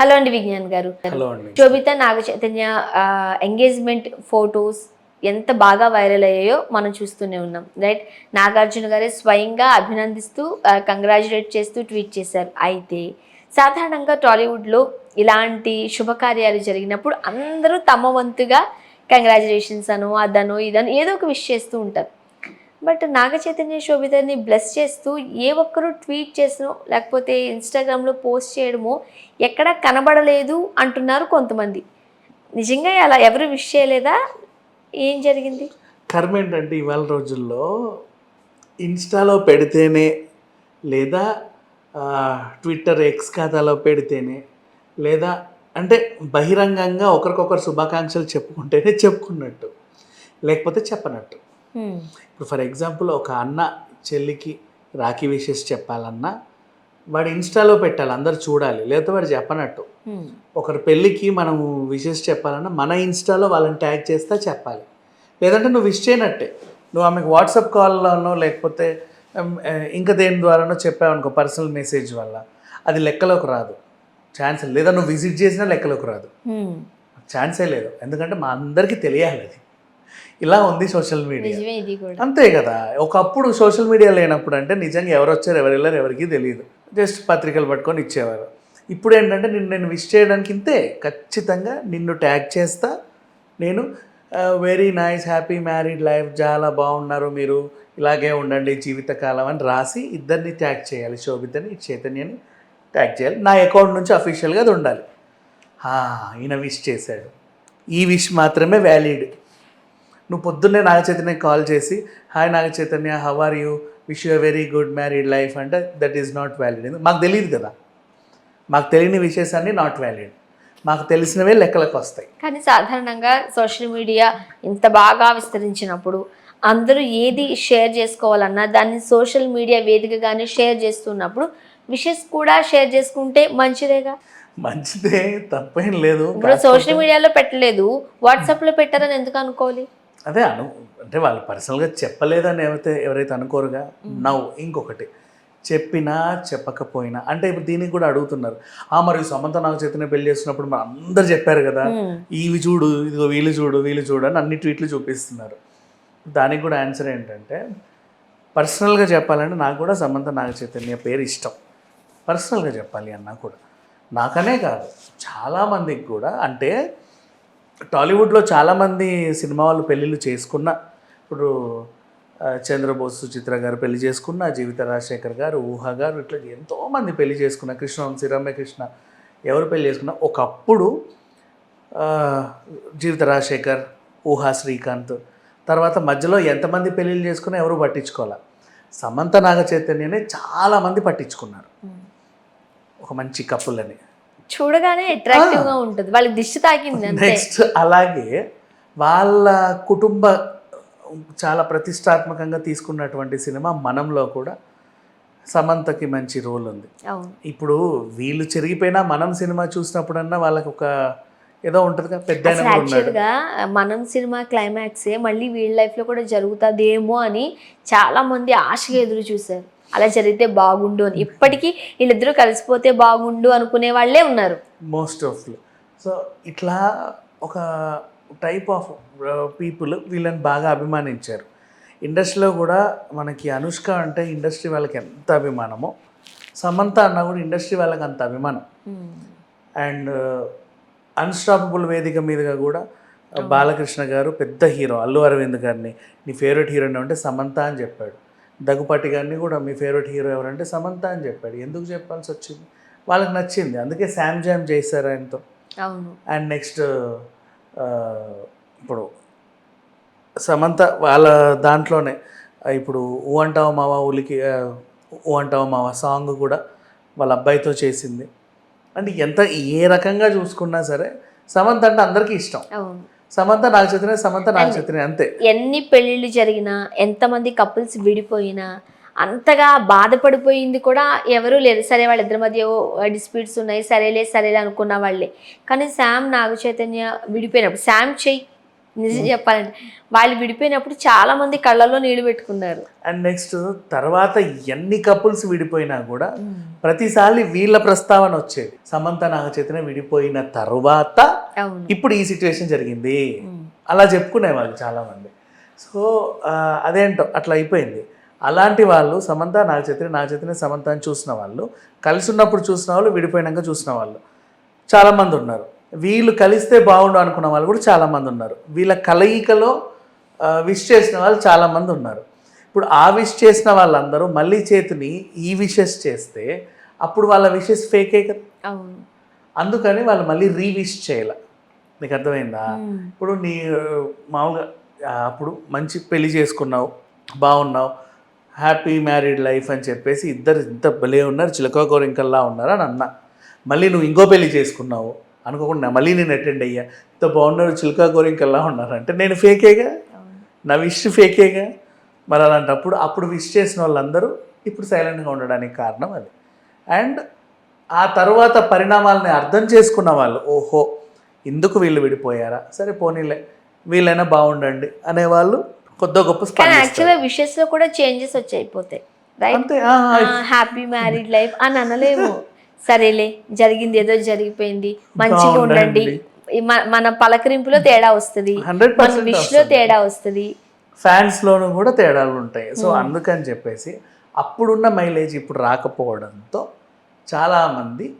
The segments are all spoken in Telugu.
హలో అండి విజ్ఞాన్ గారు. శోభిత నాగ చైతన్య ఎంగేజ్మెంట్ ఫొటోస్ ఎంత బాగా వైరల్ అయ్యాయో మనం చూస్తూనే ఉన్నాం రైట్? నాగార్జున గారే స్వయంగా అభినందిస్తూ కంగ్రాచులేట్ చేస్తూ ట్వీట్ చేశారు. అయితే సాధారణంగా టాలీవుడ్లో ఇలాంటి శుభకార్యాలు జరిగినప్పుడు అందరూ తమ వంతుగా కంగ్రాచులేషన్స్ అను అదను ఇదను ఏదో ఒక విష్ చేస్తూ ఉంటారు. బట్ నాగ చైతన్య శోభితని బ్లెస్ చేస్తూ ఏ ఒక్కరు ట్వీట్ చేసినో లేకపోతే ఇన్స్టాగ్రామ్లో పోస్ట్ చేయడమో ఎక్కడా కనబడలేదు అంటున్నారు కొంతమంది. నిజంగా అలా ఎవరు విష్ చేయలేదా? ఏం జరిగింది? కర్మ ఏంటంటే ఇవాళ రోజుల్లో ఇన్స్టాలో పెడితేనే లేదా ట్విట్టర్ ఎక్స్ ఖాతాలో పెడితేనే లేదా అంటే బహిరంగంగా ఒకరికొకరు శుభాకాంక్షలు చెప్పుకుంటేనే చెప్పుకున్నట్టు లేకపోతే చెప్పనట్టు. ఇప్పుడు ఫర్ ఎగ్జాంపుల్ ఒక అన్న చెల్లికి రాఖీ విషెస్ చెప్పాలన్నా వాడు ఇన్స్టాలో పెట్టాలి అందరు చూడాలి లేకపోతే వాడు చెప్పనట్టు. ఒకరి పెళ్ళికి మనము విషెస్ చెప్పాలన్నా మన ఇన్స్టాలో వాళ్ళని ట్యాగ్ చేస్తా చెప్పాలి. లేదంటే నువ్వు విష్ చేయనట్టే. నువ్వు ఆమెకు వాట్సాప్ కాల్లోనో లేకపోతే ఇంకా దేని ద్వారానో చెప్పావు అనుకో పర్సనల్ మెసేజ్ వల్ల అది లెక్కలోకి రాదు. ఛాన్స్ లేదా. నువ్వు విజిట్ చేసినా లెక్కలోకి రాదు. ఛాన్సే లేదు. ఎందుకంటే మా అందరికీ తెలియాలి అది. ఇలా ఉంది సోషల్ మీడియా. అంతే కదా. ఒకప్పుడు సోషల్ మీడియా లేనప్పుడు అంటే నిజంగా ఎవరు వచ్చారు ఎవరు వెళ్ళారు ఎవరికి తెలియదు. జస్ట్ పత్రికలు పట్టుకొని ఇచ్చేవారు. ఇప్పుడు ఏంటంటే నిన్ను నేను విష్ చేయడానికి ఇంతే. ఖచ్చితంగా నిన్ను ట్యాగ్ చేస్తా. నేను very nice happy married life చాలా బాగున్నారు మీరు. ఇలాగే ఉండండి జీవితకాలం అని రాసి ఇద్దరిని ట్యాగ్ చేయాలి. శోభితని చైతన్యని ట్యాగ్ చేయాలి. నా అకౌంట్ నుంచి అఫీషియల్గా అది ఉండాలి. ఈయన విష్ చేశాడు. ఈ విష్ మాత్రమే వ్యాలిడ్ నువ్వు పొద్దున్నే నాగ చైతన్య కాల్ చేసి hi Naga Chaitanya how are you wish you very good married life అంటే దట్ ఈస్ నాట్ వ్యాలిడ్ మాకు తెలియదు కదా. మాకు తెలియని విషయసాన్ని నాట్ వ్యాలిడ్ మాకు తెలిసినవే లెక్కలకు వస్తాయి. కానీ సాధారణంగా సోషల్ మీడియా ఇంత బాగా విస్తరించినప్పుడు అందరూ ఏది షేర్ చేసుకోవాలన్నా దాన్ని సోషల్ మీడియా వేదికగానే షేర్ చేస్తున్నప్పుడు విషెస్ కూడా షేర్ చేసుకుంటే మంచిదేగా? మంచిదే తప్పేం లేదు. ఇప్పుడు సోషల్ మీడియాలో పెట్టలేదు. వాట్సాప్లో పెట్టారని ఎందుకు అనుకోవాలి? అదే అను అంటే వాళ్ళు పర్సనల్గా చెప్పలేదని ఎవరైతే ఎవరైతే అనుకోరుగా నవ్వు ఇంకొకటి. చెప్పినా చెప్పకపోయినా అంటే ఇప్పుడు దీనికి కూడా అడుగుతున్నారు. ఆ మరి సమంత నాకు చైతన్య పెళ్ళి చేస్తున్నప్పుడు మరి అందరు చెప్పారు కదా. ఇవి చూడు ఇదిగో వీళ్ళు చూడు వీళ్ళు చూడు అని అన్ని ట్వీట్లు చూపిస్తున్నారు. దానికి కూడా ఆన్సర్ ఏంటంటే పర్సనల్గా చెప్పాలంటే నాకు కూడా సమంత నాగ చైతన్య పేరు ఇష్టం. పర్సనల్గా చెప్పాలి అన్నా కూడా. నాకనే కాదు. చాలామందికి కూడా అంటే టాలీవుడ్లో చాలామంది సినిమా వాళ్ళు పెళ్ళిళ్ళు చేసుకున్న ఇప్పుడు చంద్రబోస్ సుచిత్ర గారు పెళ్ళి చేసుకున్న జీవిత రాజశేఖర్ గారు ఊహ గారు ఇట్లా ఎంతోమంది పెళ్ళి చేసుకున్న కృష్ణవంశీ రమ్యకృష్ణ ఎవరు పెళ్ళి చేసుకున్న ఒకప్పుడు జీవిత రాజశేఖర్ ఊహా శ్రీకాంత్ తర్వాత మధ్యలో ఎంతమంది పెళ్ళిళ్ళు చేసుకున్నా ఎవరు పట్టించుకోవాలి? సమంత నాగ చైతన్యనే చాలామంది పట్టించుకున్నారు. ఒక మంచి కపుల్ అని. చూడగానే అట్రాక్టివ్గా ఉంటుంది. వాళ్ళకి దిష్టి తాకింది నెక్స్ట్ అలాగే వాళ్ళ కుటుంబ చాలా ప్రతిష్టాత్మకంగా తీసుకున్నటువంటి సినిమా మనంలో కూడా సమంతకి మంచి రోల్ ఉంది. ఇప్పుడు వీళ్ళు చెరిగిపోయినా మనం సినిమా చూసినప్పుడన్నా వాళ్ళకి ఒక ఏదో ఉంటుందిగా పెద్ద యాక్చువల్గా మనం సినిమా క్లైమాక్సే మళ్ళీ వీళ్ళ లైఫ్లో కూడా జరుగుతుందేమో అని చాలా మంది ఆశగా ఎదురు చూశారు. అలా జరిగితే బాగుండు అని. ఇప్పటికీ వీళ్ళిద్దరూ కలిసిపోతే బాగుండు అనుకునే వాళ్ళే ఉన్నారు. మోస్ట్ ఆఫ్ సో ఇట్లా ఒక టైప్ ఆఫ్ పీపుల్ వీళ్ళని బాగా అభిమానించారు. ఇండస్ట్రీలో కూడా మనకి అనుష్క అంటే ఇండస్ట్రీ వాళ్ళకి ఎంత అభిమానమో సమంత అన్న కూడా ఇండస్ట్రీ వాళ్ళకి అంత అభిమానం. అండ్ అన్స్టాపబుల్ వేదిక మీదుగా కూడా బాలకృష్ణ గారు పెద్ద హీరో. అల్లు అరవింద్ గారిని నీ ఫేవరెట్ హీరోని అంటే సమంత అని చెప్పాడు. దగ్గుపాటి గారిని కూడా మీ ఫేవరెట్ హీరో ఎవరంటే సమంత అని చెప్పాడు. ఎందుకు చెప్పాల్సి వచ్చింది? వాళ్ళకి నచ్చింది. అందుకే శామ్ జామ్ చేశారు ఆయనతో. అండ్ నెక్స్ట్ ఇప్పుడు సమంత వాళ్ళ దాంట్లోనే ఇప్పుడు ఊ అంటావా మావా ఉలికి ఊ అంటావా మావా సాంగ్ కూడా వాళ్ళ అబ్బాయితో చేసింది. అంటే ఎంత ఏ రకంగా చూసుకున్నా సరే సమంత అంటే అందరికీ ఇష్టం. సమంత నాకు సమంత నాకు అంతే. ఎన్ని పెళ్ళిళ్ళు జరిగినా ఎంతమంది కపుల్స్ విడిపోయినా అంతగా బాధపడిపోయింది కూడా ఎవరూ లేరు. సరే వాళ్ళిద్దరి మధ్య డిస్ప్యూట్స్ ఉన్నాయి సరేలే సరేలే అనుకున్న వాళ్ళే. కానీ శామ్ నాగ చైతన్య విడిపోయినప్పుడు శామ్ చెయ్యి. నిజం చెప్పాలంటే వాళ్ళు విడిపోయినప్పుడు చాలా మంది కళ్ళల్లో నీళ్ళు పెట్టుకున్నారు. అండ్ నెక్స్ట్ తర్వాత ఎన్ని కపుల్స్ విడిపోయినా కూడా ప్రతిసారి వీళ్ళ ప్రస్తావన వచ్చేది. సమంత నాగచైతన్య విడిపోయిన తర్వాత ఇప్పుడు ఈ సిచ్యువేషన్ జరిగింది. ఉమ్. అలా చెప్పుకునేవాళ్ళు చాలామంది. సో ఆ, అదేంటో అట్లా అయిపోయింది. అలాంటి వాళ్ళు సమంత నాగచైతన్య నాగచైతన్య సమంత అని చూసిన వాళ్ళు కలిసి ఉన్నప్పుడు చూసిన వాళ్ళు విడిపోయినాక చూసిన వాళ్ళు చాలామంది ఉన్నారు. వీళ్ళు కలిస్తే బాగుండు అనుకున్న వాళ్ళు కూడా చాలామంది ఉన్నారు. వీళ్ళ కలయికలో విష్ చేసిన వాళ్ళు చాలామంది ఉన్నారు. ఇప్పుడు ఆ విష్ చేసిన వాళ్ళందరూ మళ్ళీ చేతిని ఈ విషెస్ చేస్తే అప్పుడు వాళ్ళ విషెస్ ఫేకే కదా? అందుకని వాళ్ళు మళ్ళీ రీవిష్ చేయాల. నీకు అర్థమైందా. ఇప్పుడు నీ మామూలుగా అప్పుడు మంచి పెళ్ళి చేసుకున్నావు బాగున్నావు హ్యాపీ మ్యారీడ్ లైఫ్ అని చెప్పేసి ఇద్దరు ఇంత భలే ఉన్నారు చిలక గోరింకల్లా ఉన్నారు అని అన్నా. మళ్ళీ నువ్వు ఇంకో పెళ్ళి చేసుకున్నావు అనుకోకుండా మళ్ళీ నేను అటెండ్ అయ్యా. ఇంత బాగున్నారు చిలక గోరింకల్లా ఉన్నారు. అంటే నేను ఫేకేగా. నా విష్ ఫేకేగా మరి అలాంటప్పుడు అప్పుడు విష్ చేసిన వాళ్ళందరూ ఇప్పుడు సైలెంట్గా ఉండడానికి కారణం అది. అండ్ ఆ తర్వాత పరిణామాలని అర్థం చేసుకున్న వాళ్ళు ఓహో ఎందుకు వీళ్ళు విడిపోయారా? సరే పోనీలే వీళ్ళైనా బాగుండండి అనేవాళ్ళు కొద్ది గొప్ప కానీ స్పందిస్తారు. యాక్చువల్గా విషెస్లో కూడా చేంజెస్ వచ్చి అయిపోతాయి హ్యాపీ మ్యారీడ్ లైఫ్ అని అనలేము. సరేలే జరిగింది ఏదో జరిగిపోయింది. మంచిగా ఉండండి. మన- పలకరింపులో తేడా వస్తుంది. 100% మన విష్లో తేడా వస్తుంది. ఫ్యాన్స్లోనూ కూడా తేడాలు ఉంటాయి. సో అందుకని చెప్పేసి అప్పుడున్న మైలేజ్ ఇప్పుడు రాకపోవడంతో చాలామంది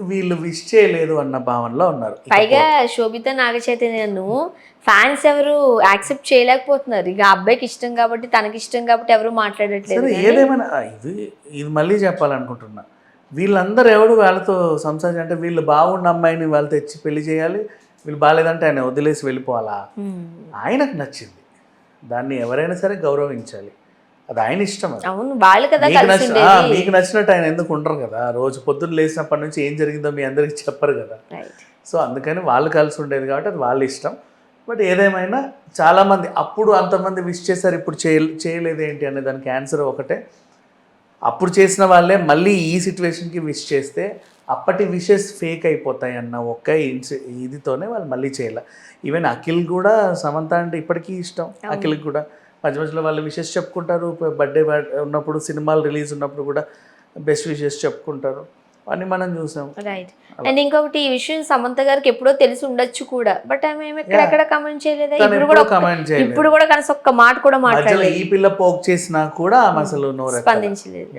వీళ్ళు విష్ చేయలేదు అన్న భావనలో ఉన్నారు. పైగా శోభిత నాగ చైతన్యను ఫ్యాన్స్ ఎవరు యాక్సెప్ట్ చేయలేకపోతున్నారు. ఇక అబ్బాయికి ఇష్టం కాబట్టి తనకి ఇష్టం కాబట్టి ఎవరు మాట్లాడట్లేదు ఏదేమైనా ఇది ఇది మళ్ళీ చెప్పాలనుకుంటున్నా. వీళ్ళందరూ ఎవడు వాళ్ళతో సంసారం అంటే వీళ్ళు బాగున్న అమ్మాయిని వాళ్ళు తెచ్చి పెళ్ళి చేయాలి. వీళ్ళు బాగాలేదంటే ఆయన వదిలేసి వెళ్ళిపోవాలా. ఆయనకు నచ్చింది. దాన్ని ఎవరైనా సరే గౌరవించాలి. అది ఆయన ఇష్టం అది. అవును వాళ్ళు కదా మీకు నచ్చినట్టు ఆయన ఎందుకు ఉండరు కదా? రోజు పొద్దున్న లేచినప్పటి నుంచి ఏం జరిగిందో మీ అందరికి చెప్పరు కదా? సో అందుకని వాళ్ళు కలిసి ఉండేది కాబట్టి అది వాళ్ళ ఇష్టం. బట్ ఏదేమైనా చాలామంది అప్పుడు అంతమంది విష్ చేశారు ఇప్పుడు చేయ చేయలేదు ఏంటి అనే దానికి ఆన్సర్ ఒకటే. అప్పుడు చేసిన వాళ్ళే మళ్ళీ ఈ సిచ్యువేషన్కి విష్ చేస్తే అప్పటి విషెస్ ఫేక్ అయిపోతాయి అన్న ఒక్క ఇన్సి ఇదితోనే వాళ్ళు మళ్ళీ చేయాలి. ఈవెన్ అఖిల్ కూడా సమంత అంటే ఇప్పటికీ ఇష్టం. అఖిల్కి కూడా. మధ్య మధ్యలో వాళ్ళు విషెస్ చెప్పుకుంటారు. బర్త్డే ఉన్నప్పుడు సినిమాలు రిలీజ్ ఉన్నప్పుడు కూడా బెస్ట్ విషెస్ చెప్పుకుంటారు. అన్నీ మనం చూసాం. రైట్ అండ్ ఇంకొకటి ఈ విషయం సమంత గారికి ఎప్పుడో తెలిసి ఉండొచ్చు కూడా. బట్ ఆమె ఎక్కడెక్కడ కమెంట్ చేయలేదా? ఇప్పుడు కూడా ఒక్క- చేయలేదు. ఇప్పుడు కూడా కనీసం ఒక్క మాట కూడా మాట్లాడలేదు ఈ పిల్ల పోక్ చేసినా కూడా ఆమె అసలు స్పందించలేదు.